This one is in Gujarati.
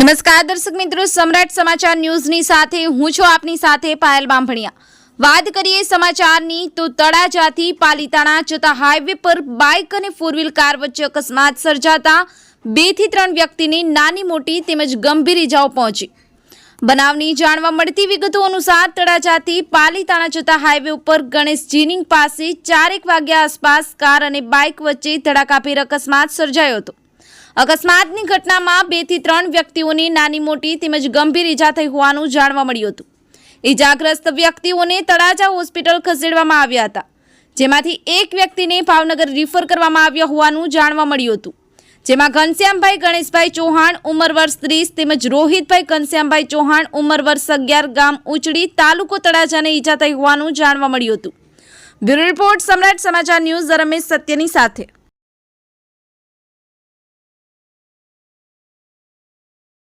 નમસ્કાર દર્શક મિત્રો, સમ્રાટ સમાચાર ન્યૂઝની સાથે હું છું આપની સાથે પાયલ બાંભણિયા. વાત કરીએ સમાચારની, તો તળાજાથી પાલીતાણા જતા હાઈવે પર બાઇક અને ફોર વ્હીલ કાર વચ્ચે અકસ્માત સર્જાતા બેથી ત્રણ વ્યક્તિની નાની મોટી તેમજ ગંભીર ઇજાઓ પહોંચી. બનાવની જાણવા મળતી વિગતો અનુસાર તળાજાથી પાલીતાણા જતા હાઈવે ઉપર ગણેશ જીનિંગ પાસે ચારેક વાગ્યા આસપાસ કાર અને બાઇક વચ્ચે ધડાકાભેર અકસ્માત સર્જાયો હતો. અકસ્માતની ઘટનામાં બેથી ત્રણ વ્યક્તિઓની નાની મોટી તેમજ ગંભીર ઈજા થઈ હોવાનું જાણવા મળ્યું હતું. ઈજાગ્રસ્ત વ્યક્તિઓને તળાજા હોસ્પિટલ ખસેડવામાં આવ્યા હતા. જેમાંથી એક વ્યક્તિને ભાવનગર રિફર કરવામાં આવ્યા હોવાનું જાણવા મળ્યું હતું. જેમાં ઘનશ્યામભાઈ ગણેશભાઈ ચૌહાણ ઉંમર વર્ષ ત્રીસ તેમજ રોહિતભાઈ ઘનશ્યામભાઈ ચૌહાણ ઉંમર વર્ષ અગિયાર ગામ ઉચડી તાલુકો તળાજાને ઈજા થઈ હોવાનું જાણવા મળ્યું હતું. બ્યુરો રિપોર્ટ સમ્રાટ સમાચાર ન્યૂઝ રમેશ સત્યની સાથે.